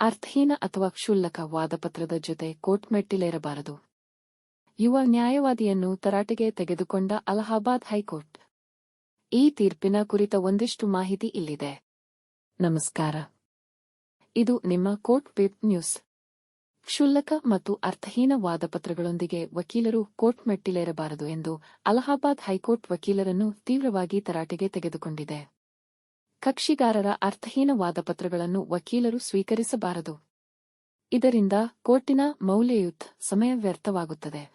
ಅರ್ಥಹೀನ ಅಥವಾ ಕ್ಷುಲ್ಲಕ ವಾದಪತ್ರದ ಜೊತೆ ಕೋರ್ಟ್ ಮೆಟ್ಟಿಲೇರಬಾರದು ಯುವ ನ್ಯಾಯವಾದಿಯನ್ನು ತರಾಟೆಗೆ ತೆಗೆದುಕೊಂಡ ಅಲಹಾಬಾದ್ ಹೈಕೋರ್ಟ್. ಈ ತೀರ್ಪಿನ ಕುರಿತ ಒಂದಿಷ್ಟು ಮಾಹಿತಿ ಇಲ್ಲಿದೆ. ನಮಸ್ಕಾರ. ಇದು ನಿಮ್ಮ ಕೋರ್ಟ್ ವೆಬ್ ನ್ಯೂಸ್. ಕ್ಷುಲ್ಲಕ ಮತ್ತು ಅರ್ಥಹೀನ ವಾದಪತ್ರಗಳೊಂದಿಗೆ ವಕೀಲರು ಕೋರ್ಟ್ ಮೆಟ್ಟಿಲೇರಬಾರದು ಎಂದು ಅಲಹಾಬಾದ್ ಹೈಕೋರ್ಟ್ ವಕೀಲರನ್ನು ತೀವ್ರವಾಗಿ ತರಾಟೆಗೆ ತೆಗೆದುಕೊಂಡಿದೆ. ಕಕ್ಷಿಗಾರರ ಅರ್ಥಹೀನ ವಾದಪತ್ರಗಳನ್ನು ವಕೀಲರು ಸ್ವೀಕರಿಸಬಾರದು. ಇದರಿಂದ ಕೋರ್ಟಿನ ಮೌಲ್ಯಯುತ್ ಸಮಯ ವ್ಯರ್ಥವಾಗುತ್ತದೆ.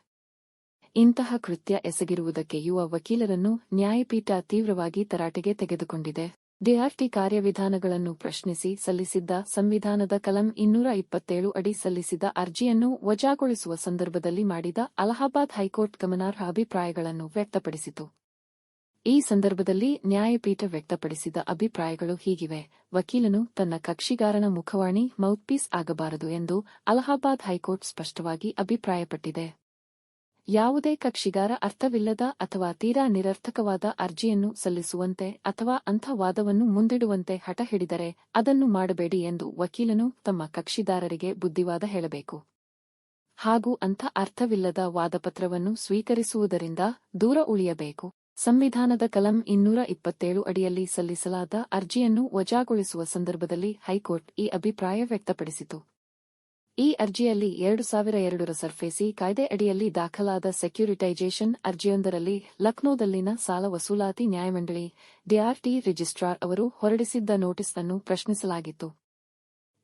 ಇಂತಹ ಕೃತ್ಯ ಎಸಗಿರುವುದಕ್ಕೆ ಯುವ ವಕೀಲರನ್ನು ನ್ಯಾಯಪೀಠ ತೀವ್ರವಾಗಿ ತರಾಟೆಗೆ ತೆಗೆದುಕೊಂಡಿದೆ. ಡಿಆರ್ಟಿ ಕಾರ್ಯವಿಧಾನಗಳನ್ನು ಪ್ರಶ್ನಿಸಿ ಸಲ್ಲಿಸಿದ್ದ ಸಂವಿಧಾನದ ಕಲಂ ಇನ್ನೂರ ಇಪ್ಪತ್ತೇಳು ಅಡಿ ಸಲ್ಲಿಸಿದ ಅರ್ಜಿಯನ್ನು ವಜಾಗೊಳಿಸುವ ಸಂದರ್ಭದಲ್ಲಿ ಮಾಡಿದ ಅಲಹಾಬಾದ್ ಹೈಕೋರ್ಟ್ ಗಮನಾರ್ಹ ಅಭಿಪ್ರಾಯಗಳನ್ನು ವ್ಯಕ್ತಪಡಿಸಿತು. ಈ ಸಂದರ್ಭದಲ್ಲಿ ನ್ಯಾಯಪೀಠ ವ್ಯಕ್ತಪಡಿಸಿದ ಅಭಿಪ್ರಾಯಗಳು ಹೀಗಿವೆ. ವಕೀಲನು ತನ್ನ ಕಕ್ಷಿಗಾರನ ಮುಖವಾಣಿ ಮೌತ್ಪೀಸ್ ಆಗಬಾರದು ಎಂದು ಅಲಹಾಬಾದ್ ಹೈಕೋರ್ಟ್ ಸ್ಪಷ್ಟವಾಗಿ ಅಭಿಪ್ರಾಯಪಟ್ಟಿದೆ. ಯಾವುದೇ ಕಕ್ಷಿಗಾರ ಅರ್ಥವಿಲ್ಲದ ಅಥವಾ ತೀರಾ ನಿರರ್ಥಕವಾದ ಅರ್ಜಿಯನ್ನು ಸಲ್ಲಿಸುವಂತೆ ಅಥವಾ ಅಂಥ ವಾದವನ್ನು ಮುಂದಿಡುವಂತೆ ಹಠ ಹಿಡಿದರೆ ಅದನ್ನು ಮಾಡಬೇಡಿ ಎಂದು ವಕೀಲನು ತಮ್ಮ ಕಕ್ಷಿದಾರರಿಗೆ ಬುದ್ಧಿವಾದ ಹೇಳಬೇಕು. ಹಾಗೂ ಅಂಥ ಅರ್ಥವಿಲ್ಲದ ವಾದಪತ್ರವನ್ನು ಸ್ವೀಕರಿಸುವುದರಿಂದ ದೂರ ಉಳಿಯಬೇಕು. ಸಂವಿಧಾನದ ಕಲಂ ಇನ್ನೂರ ಇಪ್ಪತ್ತೇಳು ಅಡಿಯಲ್ಲಿ ಸಲ್ಲಿಸಲಾದ ಅರ್ಜಿಯನ್ನು ವಜಾಗೊಳಿಸುವ ಸಂದರ್ಭದಲ್ಲಿ ಹೈಕೋರ್ಟ್ ಈ ಅಭಿಪ್ರಾಯ ವ್ಯಕ್ತಪಡಿಸಿತು. ಈ ಅರ್ಜಿಯಲ್ಲಿ ಎರಡು ಸಾವಿರ ಎರಡರ ಸರ್ಫೇಸಿ ಕಾಯ್ದೆ ಅಡಿಯಲ್ಲಿ ದಾಖಲಾದ ಸೆಕ್ಯುರಿಟೈಸೇಷನ್ ಅರ್ಜಿಯೊಂದರಲ್ಲಿ ಲಕ್ನೋದಲ್ಲಿನ ಸಾಲ ವಸೂಲಾತಿ ನ್ಯಾಯಮಂಡಳಿ ಡಿಆರ್ಟಿ ರಿಜಿಸ್ಟ್ರಾರ್ ಅವರು ಹೊರಡಿಸಿದ್ದ ನೋಟಿಸ್ ಅನ್ನು ಪ್ರಶ್ನಿಸಲಾಗಿತ್ತು.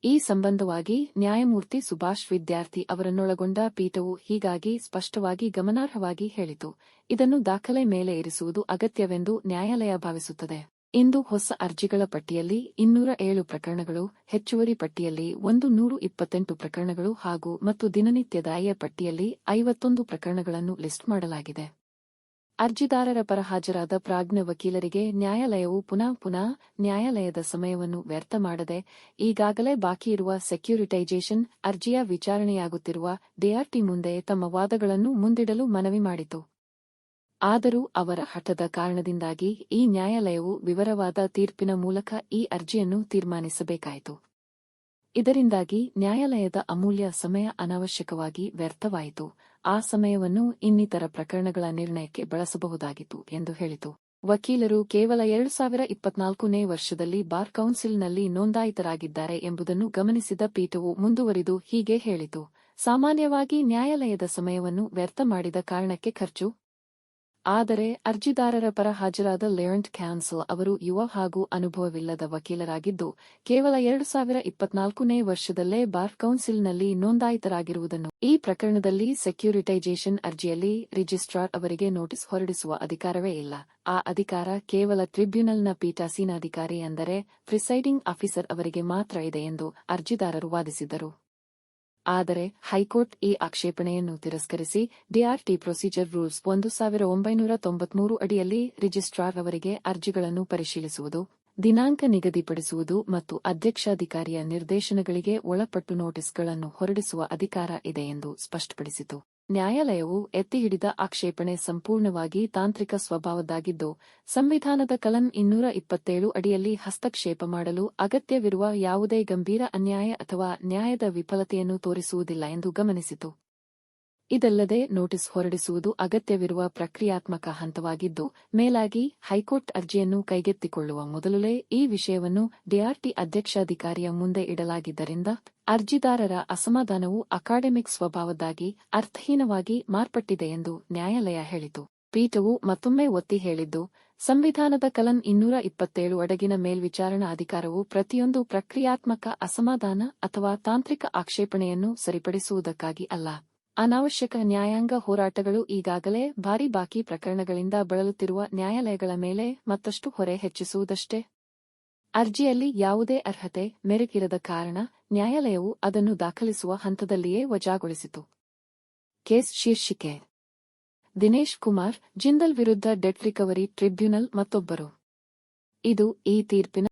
ಈ ಸಂಬಂಧವಾಗಿ ನ್ಯಾಯಮೂರ್ತಿ ಸುಭಾಷ್ ವಿದ್ಯಾರ್ಥಿ ಅವರನ್ನೊಳಗೊಂಡ ಪೀಠವು ಹೀಗಾಗಿ ಸ್ಪಷ್ಟವಾಗಿ ಗಮನಾರ್ಹವಾಗಿ ಹೇಳಿತು. ಇದನ್ನು ದಾಖಲೆ ಮೇಲೆ ಇರಿಸುವುದು ಅಗತ್ಯವೆಂದು ನ್ಯಾಯಾಲಯ ಭಾವಿಸುತ್ತದೆ. ಇಂದು ಹೊಸ ಅರ್ಜಿಗಳ ಪಟ್ಟಿಯಲ್ಲಿ ಇನ್ನೂರ ಏಳು ಪ್ರಕರಣಗಳು, ಹೆಚ್ಚುವರಿ ಪಟ್ಟಿಯಲ್ಲಿ ಒಂದು ನೂರು ಇಪ್ಪತ್ತೆಂಟು ಪ್ರಕರಣಗಳು ಹಾಗೂ ಮತ್ತು ದಿನನಿತ್ಯದಾಯ ಪಟ್ಟಿಯಲ್ಲಿ ಐವತ್ತೊಂದು ಪ್ರಕರಣಗಳನ್ನು ಲಿಸ್ಟ್ ಮಾಡಲಾಗಿದೆ. ಅರ್ಜಿದಾರರ ಪರ ಹಾಜರಾದ ಪ್ರಾಜ್ಞ ವಕೀಲರಿಗೆ ನ್ಯಾಯಾಲಯವು ಪುನಃ ಪುನಃ ನ್ಯಾಯಾಲಯದ ಸಮಯವನ್ನು ವ್ಯರ್ಥ ಮಾಡದೆ, ಈಗಾಗಲೇ ಇರುವ ಸೆಕ್ಯೂರಿಟೈಜೇಷನ್ ಅರ್ಜಿಯ ವಿಚಾರಣೆಯಾಗುತ್ತಿರುವ ಡಿಆರ್ಟಿ ಮುಂದೆ ತಮ್ಮ ವಾದಗಳನ್ನು ಮುಂದಿಡಲು ಮನವಿ ಮಾಡಿತು. ಆದರೂ ಅವರ ಹಠದ ಕಾರಣದಿಂದಾಗಿ ಈ ನ್ಯಾಯಾಲಯವು ವಿವರವಾದ ತೀರ್ಪಿನ ಮೂಲಕ ಈ ಅರ್ಜಿಯನ್ನು ತೀರ್ಮಾನಿಸಬೇಕಾಯಿತು. ಇದರಿಂದಾಗಿ ನ್ಯಾಯಾಲಯದ ಅಮೂಲ್ಯ ಸಮಯ ಅನಾವಶ್ಯಕವಾಗಿ ವ್ಯರ್ಥವಾಯಿತು. ಆ ಸಮಯವನ್ನು ಇನ್ನಿತರ ಪ್ರಕರಣಗಳ ನಿರ್ಣಯಕ್ಕೆ ಬಳಸಬಹುದಾಗಿತ್ತು ಎಂದು ಹೇಳಿತು. ವಕೀಲರು ಕೇವಲ ಎರಡು ಸಾವಿರ ಇಪ್ಪತ್ನಾಲ್ಕನೇ ವರ್ಷದಲ್ಲಿ ಬಾರ್ ಕೌನ್ಸಿಲ್ನಲ್ಲಿ ನೋಂದಾಯಿತರಾಗಿದ್ದಾರೆ ಎಂಬುದನ್ನು ಗಮನಿಸಿದ ಪೀಠವು ಮುಂದುವರಿದು ಹೀಗೆ ಹೇಳಿತು. ಸಾಮಾನ್ಯವಾಗಿ ನ್ಯಾಯಾಲಯದ ಸಮಯವನ್ನು ವ್ಯರ್ಥ ಮಾಡಿದ ಕಾರಣಕ್ಕೆ ಖರ್ಚು ಆದರೆ ಅರ್ಜಿದಾರರ ಪರ ಹಾಜರಾದ ಲೇರ್ಂಟ್ ಕ್ಯಾನ್ಸಲ್ ಅವರು ಯುವ ಹಾಗೂ ಅನುಭವವಿಲ್ಲದ ವಕೀಲರಾಗಿದ್ದು, ಕೇವಲ ಎರಡು ಸಾವಿರ ಇಪ್ಪತ್ನಾಲ್ಕನೇ ವರ್ಷದಲ್ಲೇ ಬಾರ್ ಕೌನ್ಸಿಲ್ನಲ್ಲಿ ನೋಂದಾಯಿತರಾಗಿರುವುದನ್ನು ಈ ಪ್ರಕರಣದಲ್ಲಿ ಸೆಕ್ಯೂರಿಟೈಜೇಷನ್ ಅರ್ಜಿಯಲ್ಲಿ ರಿಜಿಸ್ಟ್ರಾರ್ ಅವರಿಗೆ ನೋಟಿಸ್ ಹೊರಡಿಸುವ ಅಧಿಕಾರವೇ ಇಲ್ಲ. ಆ ಅಧಿಕಾರ ಕೇವಲ ಟ್ರಿಬ್ಯುನಲ್ನ ಪೀಠಾಸೀನಾಧಿಕಾರಿ ಅಂದರೆ ಪ್ರಿಸೈಡಿಂಗ್ ಆಫೀಸರ್ ಅವರಿಗೆ ಮಾತ್ರ ಇದೆ ಎಂದು ಅರ್ಜಿದಾರರು ವಾದಿಸಿದರು ಆದರೆ ಹೈಕೋರ್ಟ್ ಈ ಆಕ್ಷೇಪಣೆಯನ್ನು ತಿರಸ್ಕರಿಸಿ ಡಿಆರ್ಟಿ ಪ್ರೊಸೀಜರ್ ರೂಲ್ಸ್ ಒಂದು ಸಾವಿರ ಒಂಬೈನೂರ ತೊಂಬತ್ಮೂರು ಅಡಿಯಲ್ಲಿ ರಿಜಿಸ್ಟ್ರಾರ್ ಅವರಿಗೆ ಅರ್ಜಿಗಳನ್ನು ಪರಿಶೀಲಿಸುವುದು, ದಿನಾಂಕ ನಿಗದಿಪಡಿಸುವುದು ಮತ್ತು ಅಧ್ಯಕ್ಷಾಧಿಕಾರಿಯ ನಿರ್ದೇಶನಗಳಿಗೆ ಒಳಪಟ್ಟು ನೋಟಿಸ್ಗಳನ್ನು ಹೊರಡಿಸುವ ಅಧಿಕಾರ ಇದೆ ಎಂದು ಸ್ಪಷ್ಟಪಡಿಸಿತು. ನ್ಯಾಯಾಲಯವು ಎತ್ತಿಹಿಡಿದ ಆಕ್ಷೇಪಣೆ ಸಂಪೂರ್ಣವಾಗಿ ತಾಂತ್ರಿಕ ಸ್ವಭಾವದ್ದಾಗಿದ್ದು, ಸಂವಿಧಾನದ ಕಲಂ ಇನ್ನೂರ ಇಪ್ಪತ್ತೇಳು ಅಡಿಯಲ್ಲಿ ಹಸ್ತಕ್ಷೇಪ ಮಾಡಲು ಅಗತ್ಯವಿರುವ ಯಾವುದೇ ಗಂಭೀರ ಅನ್ಯಾಯ ಅಥವಾ ನ್ಯಾಯದ ವಿಫಲತೆಯನ್ನು ತೋರಿಸುವುದಿಲ್ಲ ಎಂದು ಗಮನಿಸಿತು. ಇದಲ್ಲದೆ ನೋಟಿಸ್ ಹೊರಡಿಸುವುದು ಅಗತ್ಯವಿರುವ ಪ್ರಕ್ರಿಯಾತ್ಮಕ ಹಂತವಾಗಿದ್ದು, ಮೇಲಾಗಿ ಹೈಕೋರ್ಟ್ ಅರ್ಜಿಯನ್ನು ಕೈಗೆತ್ತಿಕೊಳ್ಳುವ ಮೊದಲೇ ಈ ವಿಷಯವನ್ನು ಡಿಆರ್ಟಿ ಅಧ್ಯಕ್ಷಾಧಿಕಾರಿಯ ಮುಂದೆ ಇಡಲಾಗಿದ್ದರಿಂದ ಅರ್ಜಿದಾರರ ಅಸಮಾಧಾನವು ಅಕಾಡೆಮಿಕ್ ಸ್ವಭಾವದ್ದಾಗಿ ಅರ್ಥಹೀನವಾಗಿ ಮಾರ್ಪಟ್ಟಿದೆ ಎಂದು ನ್ಯಾಯಾಲಯ ಹೇಳಿತು. ಪೀಠವು ಮತ್ತೊಮ್ಮೆ ಒತ್ತಿ ಹೇಳಿದ್ದು, ಸಂವಿಧಾನದ ಕಲನ್ ಇನ್ನೂರ ಇಪ್ಪತ್ತೇಳು ಅಡಗಿನ ಮೇಲ್ವಿಚಾರಣಾ ಅಧಿಕಾರವು ಪ್ರತಿಯೊಂದು ಪ್ರಕ್ರಿಯಾತ್ಮಕ ಅಸಮಾಧಾನ ಅಥವಾ ತಾಂತ್ರಿಕ ಆಕ್ಷೇಪಣೆಯನ್ನು ಸರಿಪಡಿಸುವುದಕ್ಕಾಗಿ ಅಲ್ಲ. ಅನಾವಶ್ಯಕ ನ್ಯಾಯಾಂಗ ಹೋರಾಟಗಳು ಈಗಾಗಲೇ ಭಾರಿ ಬಾಕಿ ಪ್ರಕರಣಗಳಿಂದ ಬಳಲುತ್ತಿರುವ ನ್ಯಾಯಾಲಯಗಳ ಮೇಲೆ ಮತ್ತಷ್ಟು ಹೊರೆ ಹೆಚ್ಚಿಸುವುದಷ್ಟೇ. ಅರ್ಜಿಯಲ್ಲಿ ಯಾವುದೇ ಅರ್ಹತೆ ಮೆರುಗಿರದ ಕಾರಣ ನ್ಯಾಯಾಲಯವು ಅದನ್ನು ದಾಖಲಿಸುವ ಹಂತದಲ್ಲಿಯೇ ವಜಾಗೊಳಿಸಿತು. ಕೇಸ್ ಶೀರ್ಷಿಕೆ. ದಿನೇಶ್ ಕುಮಾರ್, ಜಿಂದಲ್ ವಿರುದ್ಧ ಡೆಟ್ ರಿಕವರಿ ಟ್ರಿಬ್ಯುನಲ್ ಮತ್ತೊಬ್ಬರು. ಇದು ಈ ತೀರ್ಪಿನ